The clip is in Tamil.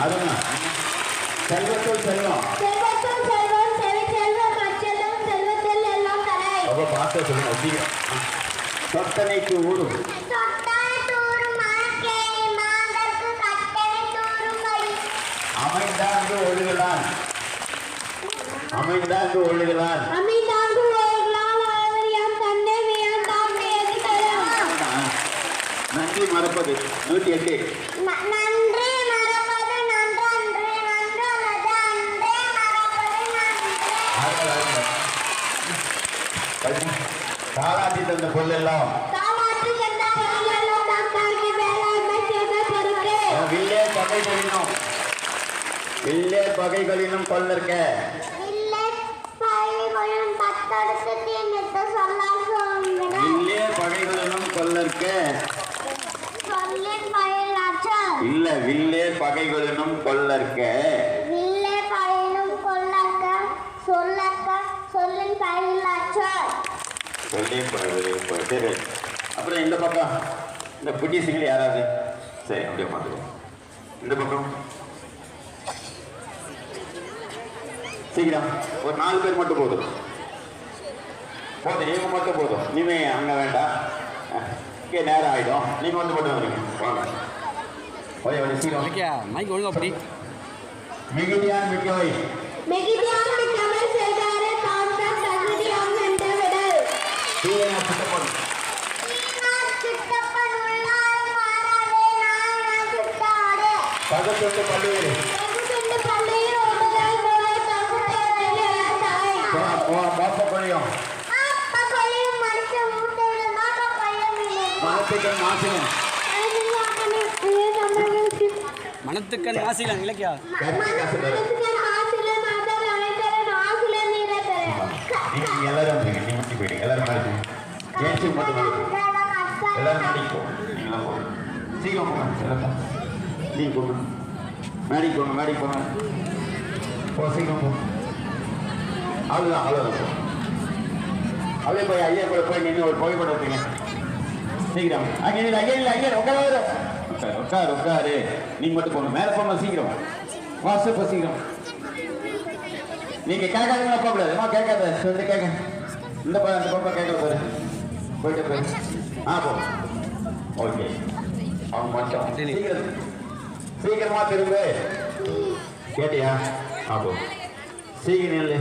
அருமை. செல்வத்துள் செல்வம். செல்வத்துள் செல்வம் செவி செல்வம் அச்செல்வம் செல்வத்தில் எல்லாம் தலை. ரொம்ப பார்த்து சொல்லுங்க சீக்கிரம் சொத்தனைக்கு ஊரும் அமைந்தாங்கு ஒழுகலான். அமைந்தாங்கு ஒழுகலான். தலம். நன்றி மறப்பது. நூற்றி எட்டு. நன்றி மறப்பது நன்றன்று நன்றல்லது அன்றே மறப்பது நன்றே தாளாட்டி தந்த பொருளெல்லாம். வில்லே பகைகளினும் வில்லே பகைகளினும் சொல்லுங்க வில்லே பகைகளினும் பயிலாற்றல் இல்ல வில்லே பகைகளினும் கொள்ளற்க. சரி அப்புறம் இந்த பக்கம் இந்த புட்டிசிகள் யாராவது? சரி அப்படியே பார்த்துக்கோ. இந்த பக்கம். சீக்கிரம். ஒரு நாலு பேர் மட்டும் போதும். போதும். நீங்க மட்டும் போதும். நீங்க அங்க வேண்டாம். இங்கே நேரம் ஆயிடும். நீங்க வந்து மட்டும் வரீங்க. வாங்க. ஓய் ஓய் சீக்கிரம். ஓகே மைக் ஒழுங்கா அப்படி மிகுதியான் மிக்கவை. மிகுதியான தமிழ் ஈனார் சித்தப்பன். வெகுசென்று பள்ளியில் பாப்ப கொழியும் அப்ப கொள்ளையும் மனுஷ ஊட்டையில் மாட்ட கொள்ளையும் இல்லை. மனத்துக்கு மாசினம் மனத்துக்கண் ஆசையிலாம் இலக்கியா? ஏன்ச்சு மட்டும் எல்லாரும் மடிக்கோ நீங்களாம் போங்க சீக்கிரம் போங்க எல்லாரும் நீங்க போங்க மேடிக்கு போங்க மேடிக்கு போங்க போ சீக்கிரம் போ அவ்வளோதான் அவ்வளோதான் போ அப்படியே போய் ஐயா கூட போய் நின்று ஒரு புகைப்படம் எடுத்துங்க சீக்கிரம் அங்கே இல்லை அங்கே இல்லை அங்கே உட்கார உட்காரு உட்காரு உட்காரு நீங்க மட்டும் போங்க மேலே போங்க சீக்கிரம் வா சூப்பர் சீக்கிரம் நீங்க கேட்காதீங்களா போகக்கூடாது கேட்காத சொல்லி கேட்க இந்த பா இந்த பாப்பா கேட்கல பாரு போயிட்டு போய் ஆ போ ஓகே அவங்க மட்டும் சீக்கிரம் சீக்கிரமா திரும்ப கேட்டியா ஆ போ சீக்கிரம் இல்லை